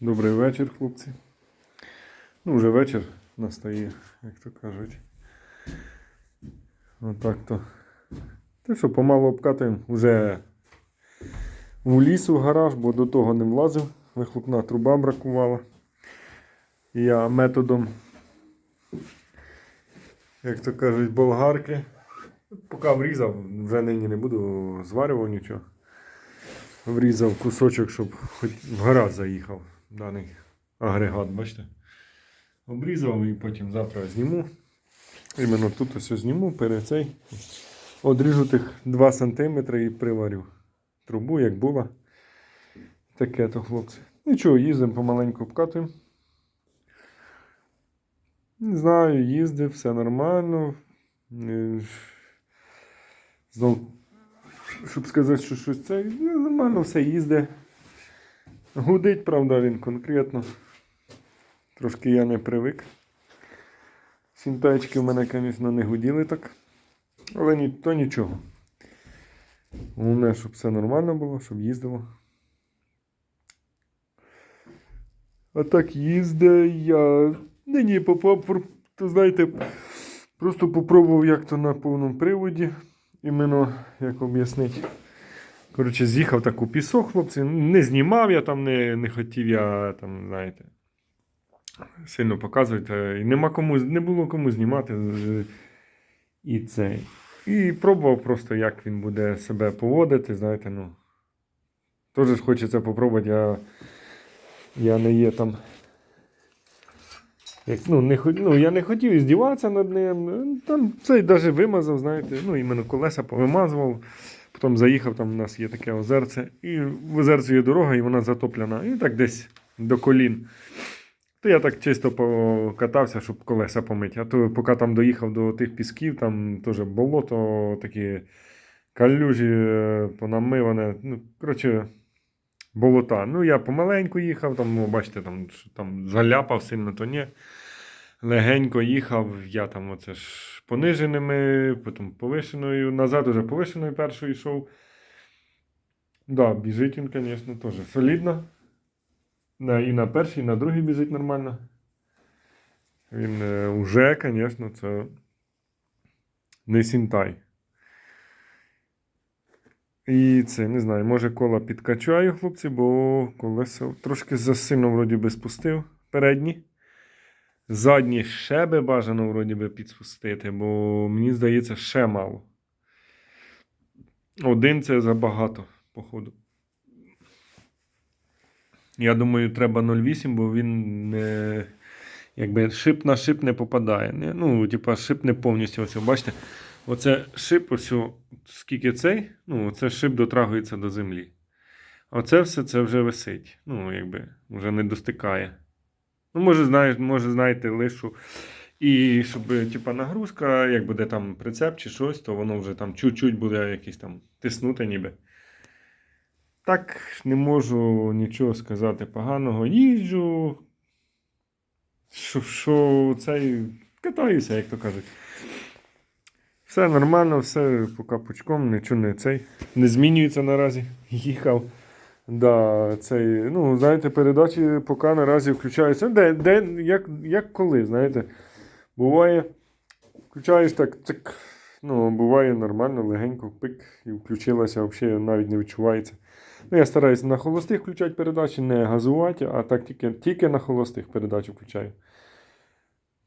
Добрий вечір, хлопці. Ну, вже вечір настає, як то кажуть. Отак то. Те, що помалу обкатуємо вже у лісу в гараж, бо до того не влазив. Вихлопна труба бракувала. Я методом, як то кажуть, болгарки. Поки врізав, вже нині не буду зварював нічого. Врізав кусочок, щоб хоч в гараж заїхав даний агрегат, бачите? Обрізав і потім завтра зніму. Іменно тут ось зніму перед цей. Одріжу тих 2 см і приварю трубу, як була. Таке то, хлопці. Нічого, їздимо помаленьку обкатуємо. Не знаю, їздив, все нормально. Е, Знов, щоб сказати, що щось це нормально все їздить. Гудить, правда, він конкретно. Трошки я не привик. Сінтачки в мене, звісно, не гуділи так. Але ні, то нічого. Головне, щоб все нормально було, щоб їздило. А так їздить я. Нині попав, то знаєте, просто попробував як то на повному приводі. Іменно, як об'яснити. Коротше, з'їхав так у пісок, хлопці. Не знімав я там, не, не хотів я там, знаєте, сильно показувати. І нема кому, не було кому знімати. І цей. І пробував просто, як він буде себе поводити, знаєте, ну. Теж хочеться попробувати, я, я не є там. Як, ну, не, ну, я не хотів здіватися над ним. Там цей навіть вимазав, знаєте, ну, іменно колеса повимазував. Потім заїхав, там у нас є таке озерце, і в озерці є дорога, і вона затоплена. І так десь до колін. То я так чисто покатався, щоб колеса помити. А то поки там доїхав до тих пісків, там теж болото, такі калюжі е, понамиване. Ну, коротше, болота. Ну, я помаленьку їхав, там, ну, бачите, там, там заляпав сильно, то ні. Легенько їхав, я там оце ж пониженими, потім повишеною, назад уже повишеною першою йшов. Да, біжить він, звісно, теж солідно. І на перший, і на другий біжить нормально. Він е, уже, звісно, це не сінтай. І це, не знаю, може кола підкачаю, хлопці, бо колеса трошки засильно вроді би спустив передні. Задні ще бажано вроді би підспустити, бо мені здається, ще мало. Один це забагато, походу. Я думаю, треба 0,8, бо він не. Якби шип на шип не попадає. Не? Ну, типа, шип не повністю. Ось, бачите, оце шип, ось, скільки цей, ну, це шип дотрагується до землі. Оце все це вже висить. Ну, якби, вже не достикає. Ну, може, знаєш, може, знаєте, лишу. І щоб, типа, нагрузка, як буде там прицеп чи щось, то воно вже там чуть-чуть буде якийсь там тиснути ніби. Так, не можу нічого сказати поганого. Їжджу. Що, що цей. Катаюся, як то кажуть. Все нормально, все по капучком, нічого не цей. Не змінюється наразі. Їхав. Да, цей, ну, знаєте, передачі поки наразі включаються. Де, де, як, як коли, знаєте. Буває, включаєш так, цик, ну, буває нормально, легенько, пик, і включилася, взагалі навіть не відчувається. Ну, я стараюся на холостих включати передачі, не газувати, а так тільки, тільки на холостих передачі включаю.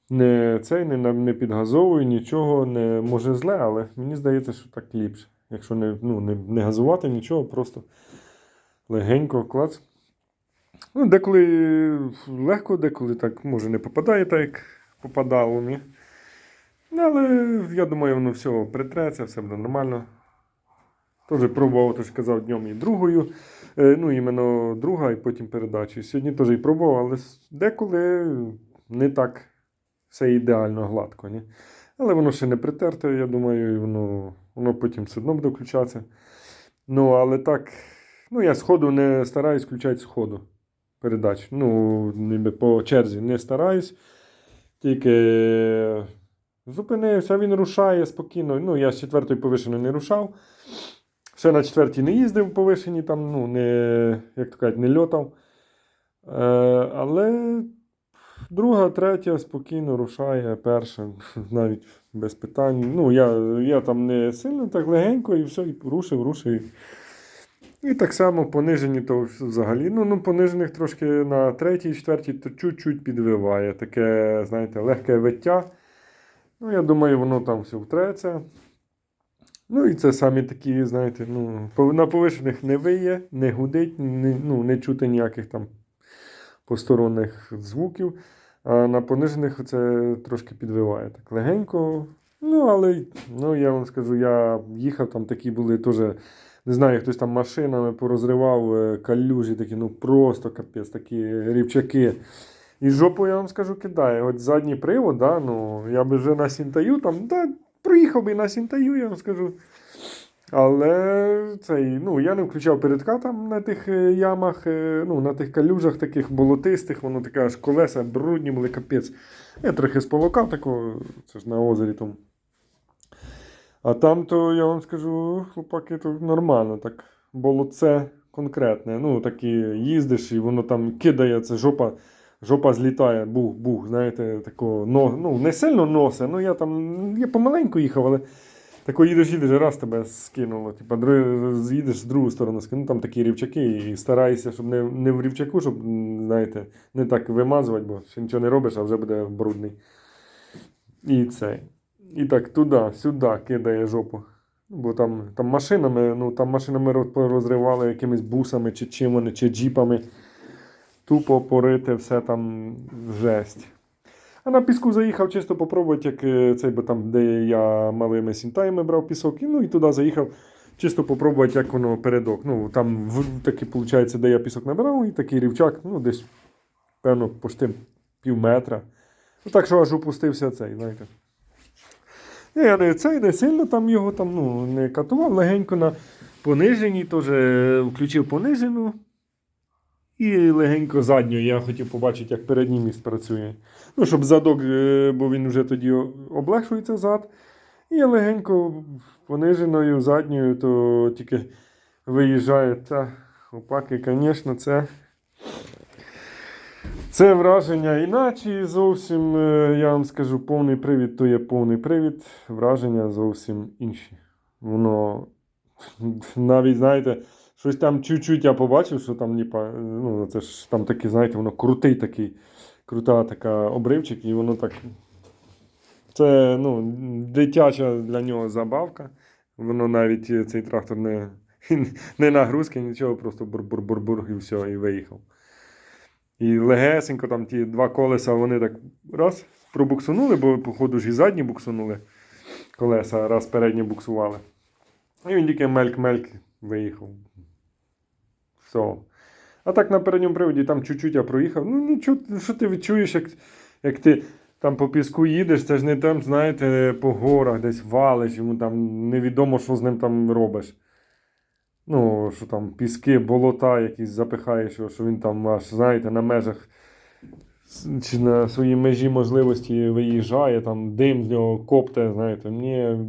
Не цей, не, не підгазовую, нічого, не може зле, але мені здається, що так ліпше. Якщо не, ну, не, не газувати нічого, просто легенько клац. Ну, деколи легко, деколи так може не попадає так, як попадало мені. Але я думаю, воно все притреться, все буде нормально. Теж пробував, теж казав днем і другою. Е, ну, іменно друга, і потім передачі. Сьогодні теж і пробував, але деколи не так все ідеально гладко. Ні? Але воно ще не притерте, я думаю, і воно, воно потім все одно буде включатися. Ну, але так, ну, я сходу не стараюсь включати сходу передач. Ну, ніби по черзі не стараюсь. Тільки зупинився, він рушає спокійно. Ну, я з четвертої повишеної не рушав. Ще на четвертій не їздив повишені, там, ну, не, як то кажуть, не льотав. Е, але друга, третя спокійно рушає, перша, навіть без питань. Ну, я, я там не сильно так легенько і все, і рушив, рушив. І так само понижені, то взагалі. Ну, ну понижених трошки на третій, четвертій, то чуть-чуть підвиває. Таке, знаєте, легке виття. Ну, я думаю, воно там все втреться. Ну, і це самі такі, знаєте, ну, на повишених не виє, не гудить, не, ну, не чути ніяких там посторонних звуків. А на понижених це трошки підвиває так легенько. Ну, але ну, я вам скажу, я їхав, там такі були теж, не знаю, хтось там машинами порозривав е, калюжі, такі, ну просто капець, такі рівчаки. І жопу, я вам скажу, кидає. От задній привод, да, ну, я би вже на Сінтаю там, да, проїхав би на Сінтаю, я вам скажу. Але цей, ну, я не включав передка там на тих е, ямах, е, ну, на тих калюжах таких болотистих, воно таке аж колеса брудні були, капець. Я трохи сполокав такого, це ж на озері тому. А там, то я вам скажу, хлопаки, то нормально так. Болоце конкретне. Ну, такі їздиш, і воно там кидає, це жопа, жопа злітає, бух-бух, знаєте, такого, но, ну, не сильно носе, ну я там, я помаленьку їхав, але тако їдеш, їдеш, раз тебе скинуло. Типа, їдеш з другу сторону, скинуло, там такі рівчаки, і стараєшся, щоб не, не в рівчаку, щоб, знаєте, не так вимазувати, бо ще нічого не робиш, а вже буде брудний. І це. І так туди, сюди кидає жопу. Бо там, там машинами, ну там машинами розривали якимись бусами чи чим вони, чи джіпами. Тупо порити все там жесть. А на піску заїхав чисто попробувати, як е, цей, бо там, де я малими сінтаями брав пісок, і, ну і туди заїхав, чисто попробувати, як воно передок. Ну, там в, таки, виходить, де я пісок набирав, і такий рівчак, ну, десь, певно, почти пів метра. Ну, так що аж опустився цей, знаєте. Я не цей не сильно там його там, ну, не катував, легенько на пониженій, теж е, включив понижену. І легенько задню. Я хотів побачити, як передній міст працює. Ну, щоб задок, е, бо він вже тоді облегшується зад. І легенько пониженою задньою, то тільки виїжджає. Та опаки, звісно, це. Це враження іначе зовсім, е, я вам скажу, повний привід то є повний привід, враження зовсім інші. Воно навіть, знаєте, щось там чуть-чуть я побачив, що там, ніпа, ну, це ж там такий, знаєте, воно крутий такий, крута така обривчик, і воно так. Це ну, дитяча для нього забавка. Воно навіть е, цей трактор не, не нагрузки, нічого, просто бур-бур-бур-бур і все, і виїхав. І легесенько там ті два колеса, вони так раз пробуксунули, бо, походу ж і задні буксунули колеса, раз передні буксували. І він тільки мельк-мельк виїхав. Все. А так на передньому приводі там чуть-чуть я проїхав. Ну нічого, що ти відчуєш, як, як ти там по піску їдеш, це ж не там, знаєте, по горах десь валиш, йому там невідомо, що з ним там робиш. Ну, що там піски, болота якісь запихаєш, що він там аж, знаєте, на межах чи на своїй межі можливості виїжджає, там дим з нього копте, знаєте. Мені,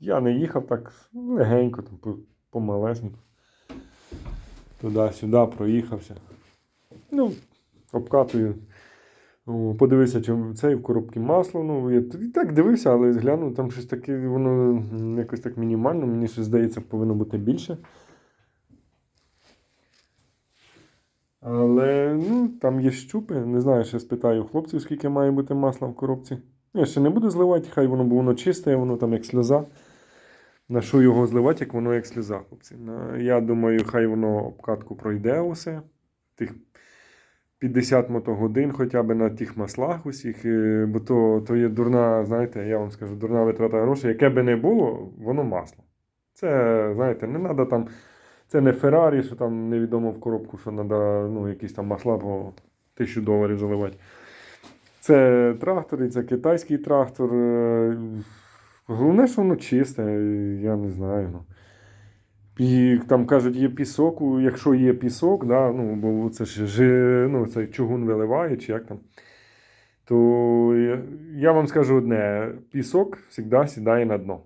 я не їхав так легенько, там, помалесенько. Туди-сюди проїхався. Ну, обкатую. Подивився, чи цей в коробці масло. Ну, я і так дивився, але глянув, там щось таке, воно якось так мінімально. Мені щось здається, повинно бути більше. Але ну, там є щупи. Не знаю, ще спитаю хлопців, скільки має бути масла в коробці. Я ще не буду зливати, хай воно, бо воно чисте, воно там як сльоза. На що його зливати, як воно як сльоза, хлопці. Я думаю, хай воно обкатку пройде усе. Тих 50 мотогодин хоча б на тих маслах усіх, е, бо то, то є дурна, знаєте, я вам скажу, дурна витрата грошей. Яке би не було, воно масло. Це, знаєте, не треба там. Це не Феррарі, що там невідомо в коробку, що треба ну, якісь там масла по тисячу доларів заливати. Це трактор, і це китайський трактор. е, Головне, що воно чисте, я не знаю. Ну. І там кажуть, є пісок, якщо є пісок, да, ну, бо це ж ну, цей чугун виливає, чи як там, то я, вам скажу одне: пісок завжди сідає на дно.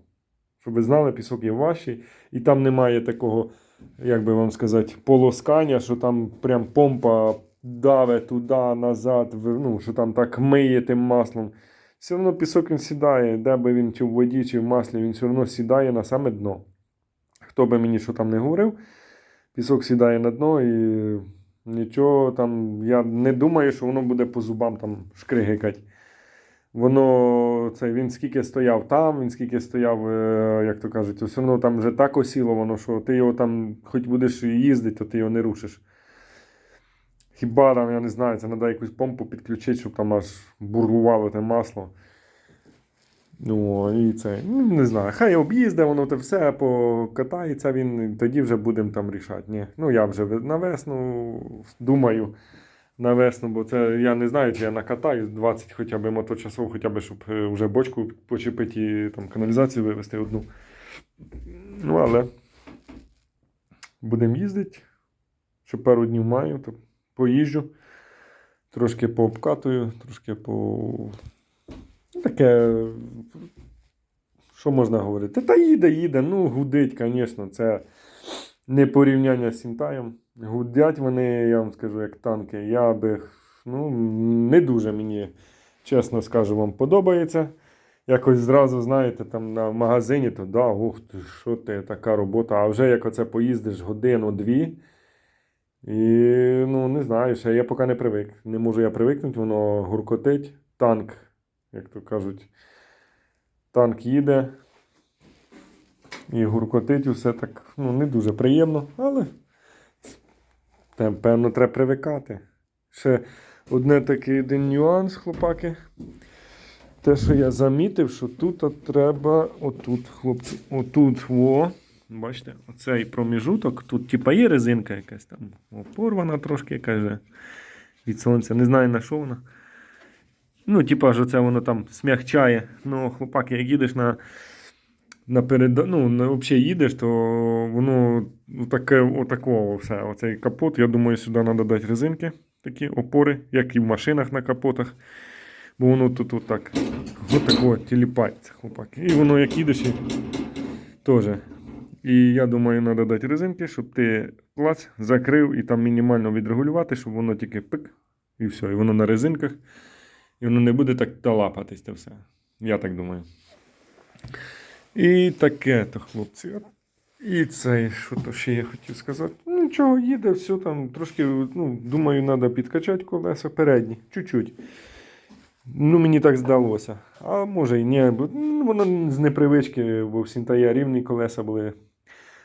Щоб ви знали, пісок є ваші, і там немає такого, як би вам сказати, полоскання, що там прям помпа даве туди, назад, ну, що там так миє тим маслом. Все одно пісок він сідає, де би він чи в воді, чи в маслі, він все одно сідає на саме дно. Хто би мені що там не говорив, пісок сідає на дно і нічого там. Я не думаю, що воно буде по зубам там шкригикать. Воно це він скільки стояв там, він скільки стояв, е, як то кажуть, все одно там вже так осіло воно, що ти його там, хоч будеш їздити, то ти його не рушиш. Хіба там, я не знаю, це треба якусь помпу підключити, щоб там аж бурлувало те масло. Ну, і це, ну, не знаю, хай об'їзде, воно те все покатається, він тоді вже будемо там рішати. Ні. Ну, я вже на весну думаю, на весну, бо це я не знаю, чи я накатаю 20 хоча б моточасов, хоча б, щоб е, вже бочку почепити і там каналізацію вивезти одну. Ну, але будемо їздити. Ще пару днів маю, то поїжджу, трошки пообкатую, трошки по. Ну, Таке. Що можна говорити? Та їде, їде, ну гудить, звісно, це не порівняння з Сінтаєм. Гудять вони, я вам скажу, як танки. Я би, ну, не дуже мені, чесно скажу, вам подобається. Якось зразу, знаєте, там на магазині, то да, ух що ти, така робота. А вже як оце поїздиш годину-дві. І ну, не знаю, ще я поки не привик. Не можу я привикнути, воно гуркотить. Танк, як то кажуть, танк їде. І гуркотить усе так, ну, не дуже приємно, але те, певно, треба привикати. Ще одне такий один нюанс, хлопаки. Те, що я замітив, що тут треба, отут, хлопці, отут, во, бачите, оцей проміжуток, тут типа є резинка якась там, о, порвана трошки, якась від сонця, не знаю на що вона. Ну, типа ж оце воно там смягчає. Ну, хлопаки, як їдеш на, на переда... ну, взагалі їдеш, то воно таке, отакого все. Оцей капот, я думаю, сюди треба дати резинки, такі опори, як і в машинах на капотах. Бо воно тут отак, отако тіліпається, хлопаки. І воно як їдеш, і теж. І я думаю, треба дати резинки, щоб ти клац, закрив і там мінімально відрегулювати, щоб воно тільки пик, і все. І воно на резинках. І воно не буде так талапатись те все. Я так думаю. І таке то, хлопці. І це, що то ще я хотів сказати. Ну, нічого, їде, все там трошки, ну, думаю, треба підкачати колеса передні, чуть-чуть. Ну, мені так здалося. А може і ні, бо ну, воно з непривички, бо в Сінтая рівні колеса були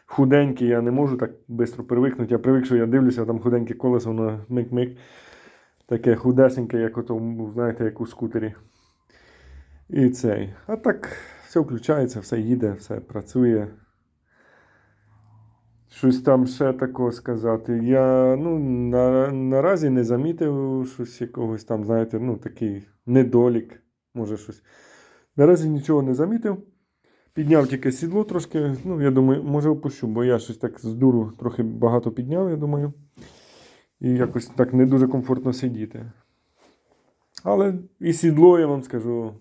худенькі, я не можу так швидко привикнути. Я привик, що я дивлюся, там худеньке колесо, воно мик-мик. Таке худесеньке, як ото, знаєте, як у скутері. І цей. А так, все включається, все їде, все працює. Щось там ще такого сказати. Я ну, на, наразі не замітив щось якогось там, знаєте, ну, такий недолік, може щось. Наразі нічого не замітив. Підняв тільки сідло трошки. Ну, я думаю, може опущу, бо я щось так з дуру трохи багато підняв, я думаю. І якось так не дуже комфортно сидіти. Але і сідло, я вам скажу,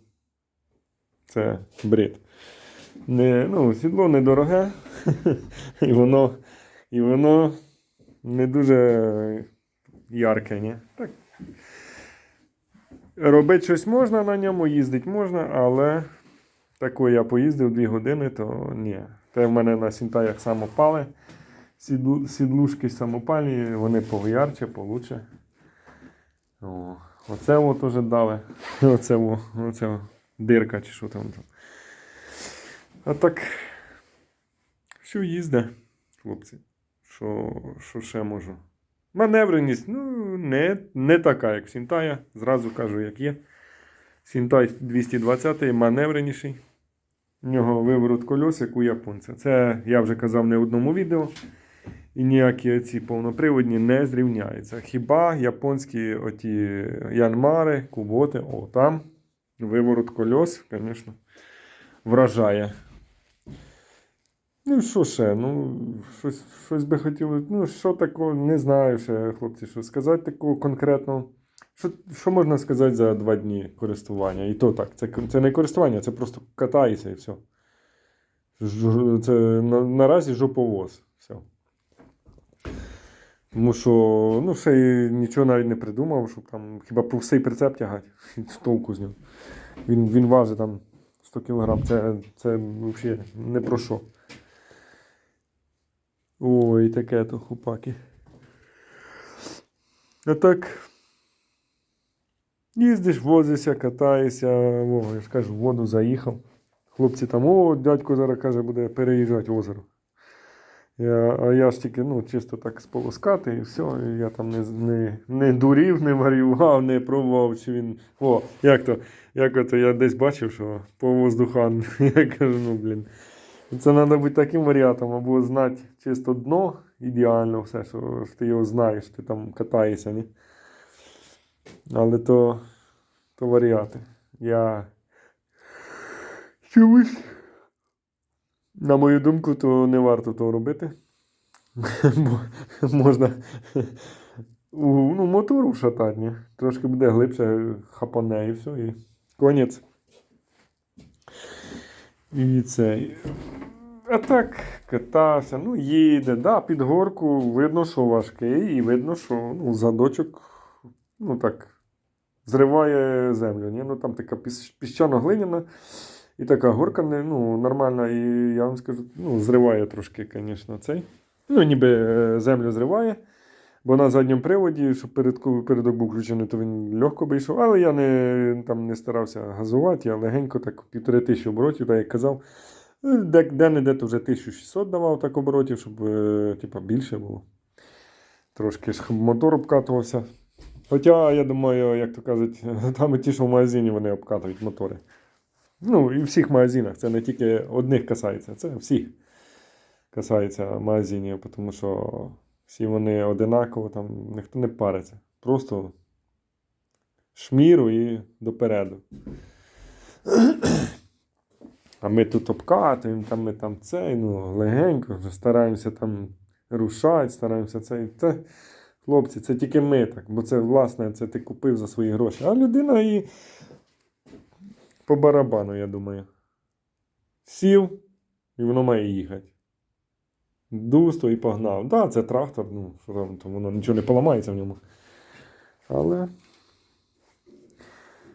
це бред. Не, ну, сідло недороге, і воно, і воно не дуже ярке, ні? Так. Робити щось можна на ньому, їздити можна, але такою я поїздив 2 години, то ні. Те в мене на сінтаях самопали. Сідлу, сідлушки самопальні, вони поярче, получше. О, оце от уже дали. Оце, оце дирка чи що там. А так, що їзде, хлопці. Що, що ще можу? Маневреність, ну, не, не така, як Сінтая. Зразу кажу, як є. Сінтай 220 маневреніший. У нього виворот кольос, як у японця. Це я вже казав не в одному відео. І ніякі ці повноприводні не зрівняються. Хіба японські оті янмари, куботи, о, там виворот кольос, звісно, вражає. Ну, що ще? Ну, щось, щось би хотілося. Ну, що такого, не знаю ще, хлопці, що сказати такого конкретного. Що, що можна сказати за два дні користування? І то так, це, це не користування, це просто катається і все. Це на, наразі жоповоз. Все. Тому що ну, ще й нічого навіть не придумав, щоб там хіба повсей прицеп тягати. Толку з нього. Він, він важить там 100 кг. Це, це взагалі не про що. Ой, таке то хупаки. А так. Їздиш, возишся, катаєшся, о, я ж кажу, в воду заїхав. Хлопці там, о, дядько зараз каже, буде переїжджати озеро. Я, а я ж тільки ну, чисто так сполоскати і все. Я там не, не, не дурів, не варював, не пробував, чи він. О, як то, як то я десь бачив, що по воздухам. Я кажу, ну блін. Це треба бути таким варіантом, або знати чисто дно, ідеально все, що ти його знаєш, ти там катаєшся, ні? Але то, то варіанти. Я чомусь, на мою думку, то не варто того робити. Бо можна ну, мотору вшатати, ні? Трошки буде глибше, хапане і все, і конець. І це. А так, катався, ну їде, да, під горку видно, що важкий, і видно, що ну, задочок, ну так, зриває землю. Ні? Ну, там така піс- піщано-глиняна, і така горка ну, нормальна, і я вам скажу, ну, зриває трошки, звісно, цей. Ну, ніби е, землю зриває. Бо на задньому приводі, щоб передку, передок був включений, то він легко би йшов. Але я не, там не старався газувати, я легенько так півтори тисячі оборотів, так як казав. Ну, Де, де-не-де то вже 1600 давав так оборотів, щоб е, типа, більше було. Трошки ж мотор обкатувався. Хоча, я думаю, як то кажуть, там і ті, що в магазині вони обкатують мотори. Ну, і в всіх магазинах. Це не тільки одних касається, це всіх касається магазинів, тому що всі вони одинаково, там ніхто не париться. Просто шміру і допереду. А ми тут обкатуємо, там ми там цей, ну, легенько, стараємося там рушати, стараємося цей. Це, хлопці, це тільки ми так, бо це власне, це ти купив за свої гроші. А людина і по барабану, я думаю. Сів, і воно має їхати. Дусто і погнав. Так, да, це трактор, ну, що там, то воно нічого не поламається в ньому. Але.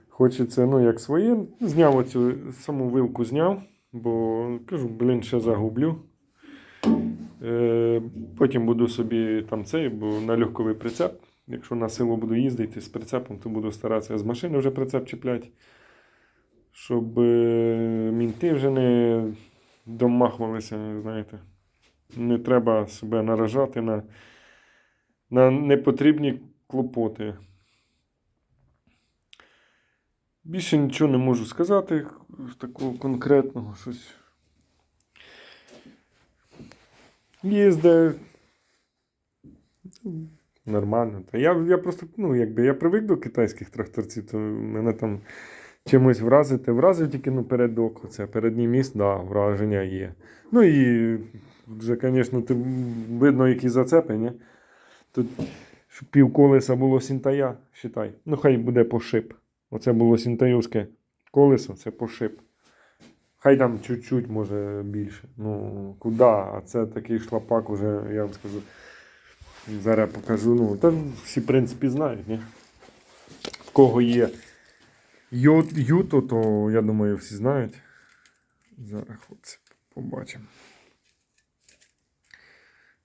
Хочеться, ну, як своє. Зняв оцю саму вилку зняв, бо кажу, блін, ще загублю. Е, потім буду собі там цей, бо на легковий прицеп. Якщо на село буду їздити з прицепом, то буду старатися з машини вже прицеп чіпляти. Щоб е, мінти вже не домахувалися, знаєте. Не треба себе наражати на, на непотрібні клопоти. Більше нічого не можу сказати такого конкретного щось. Їздив. Нормально. Та я, я просто, ну, якби я привик до китайських тракторців, то мене там чимось вразити. Вразив тільки ну, передок. Це передній міст, да, враження є. Ну і вже, звісно, ти, видно, які зацепи. Тут півколеса було сінтая, считай. Ну, хай буде по шип. Оце було сінтаюське колесо, це по шип. Хай там чуть-чуть, може, більше. Ну, куди? А це такий шлапак уже, я вам скажу. Зараз покажу. Ну, та всі, в принципі, знають, ні? В кого є ю- юто, то я думаю, всі знають. Зараз хлопці побачимо.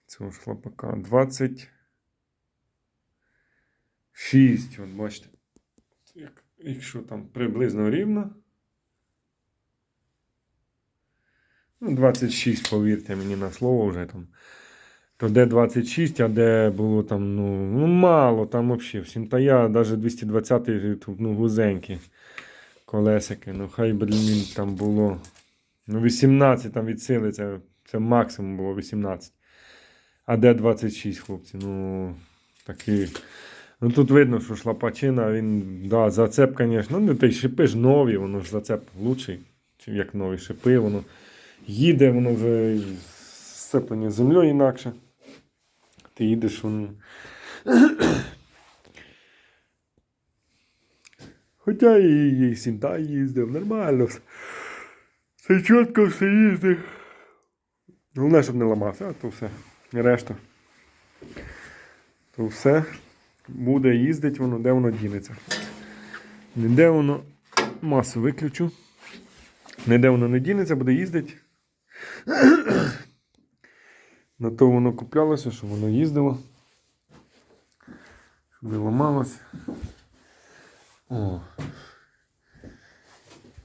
Цього шлапака 26. От бачите. Як, якщо там приблизно рівно. Ну, 26, повірте мені на слово вже там. То де 26, а де було там, ну, ну мало, там взагалі. В Сінтая навіть 220-й тут, ну, вузенькі колесики. Ну, хай блін, там було. Ну, 18 там від сили, це, це максимум було 18. А де 26, хлопці? Ну, такий. Ну тут видно, що шлапачина, він, да, зацеп, звісно, ну та й шипи ж нові, воно ж зацеп лучший, як нові шипи, воно їде, воно вже сцеплення землею інакше. Ти їдеш, воно. Хоча і, Сінтай їздив, нормально. все. Чітко все їздив. Головне, щоб не ламався, а то все. Решта. то все буде їздити воно, де воно дінеться. Ніде воно масу виключу. Ніде воно не дінеться, буде їздити. На то воно куплялося, щоб воно їздило. Щоб не ламалось. О.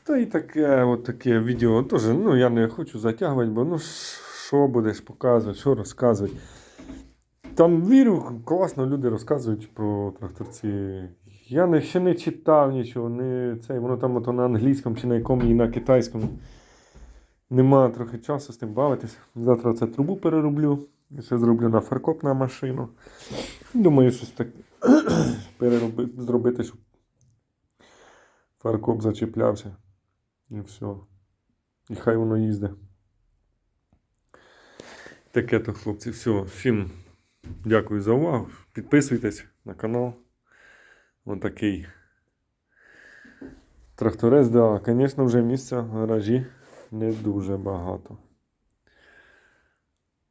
Та і таке, от таке відео теж, ну я не хочу затягувати, бо ну що будеш показувати, що розказувати. Там вірю, класно люди розказують про тракторці. Я не, ще не читав нічого, не цей, воно там ото на англійському чи на якому і на китайському. Нема трохи часу з тим бавитись. Завтра це трубу перероблю. і Ще зроблю на фаркоп на машину. Думаю, щось так перероби, зробити, щоб фаркоп зачіплявся. І все. І хай воно їздить. Таке то, хлопці, все. Всім дякую за увагу. Підписуйтесь на канал. Ось такий тракторець, да, звісно, вже місця в гаражі не дуже багато.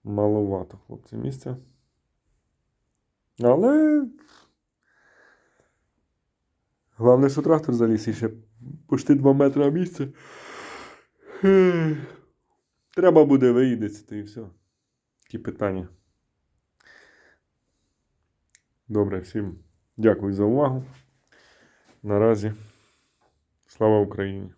Маловато, хлопці, місця. Але. Головне, що трактор заліз і ще почти 2 метри місця. Треба буде виїдеться, і все. Такі питання. Добре, всім дякую за увагу. Наразі. Слава Україні!